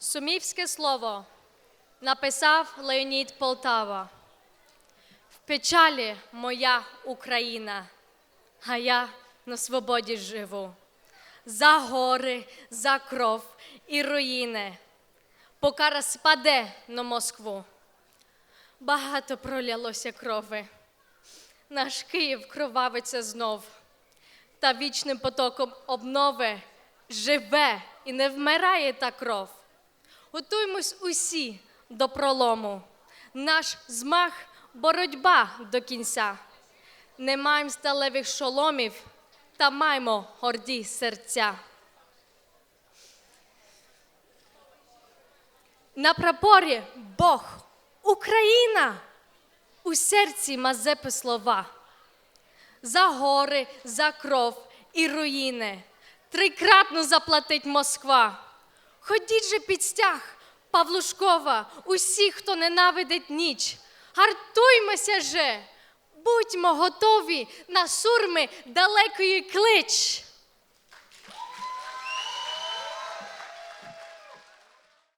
Сумівське слово написав Леонід Полтава. В печалі моя Україна, а я на свободі живу. За гори, за кров і руїни, поки розпаде на Москву. Багато пролялося крови. Наш Київ кровавиться знов, та вічним потоком обнови живе і не вмирає та кров. Готуймось усі до пролому. Наш змах боротьба до кінця. Не маємо сталевих шоломів, та маємо горді серця. На прапорі Бог, Україна, у серці Мазепи слова. За гори, за кров і руїни, трикратно заплатить Москва. Ходіть же під стяг, Павлушкова, усі, хто ненавидить ніч. Гартуймося же, будьмо готові на сурми далекої клич.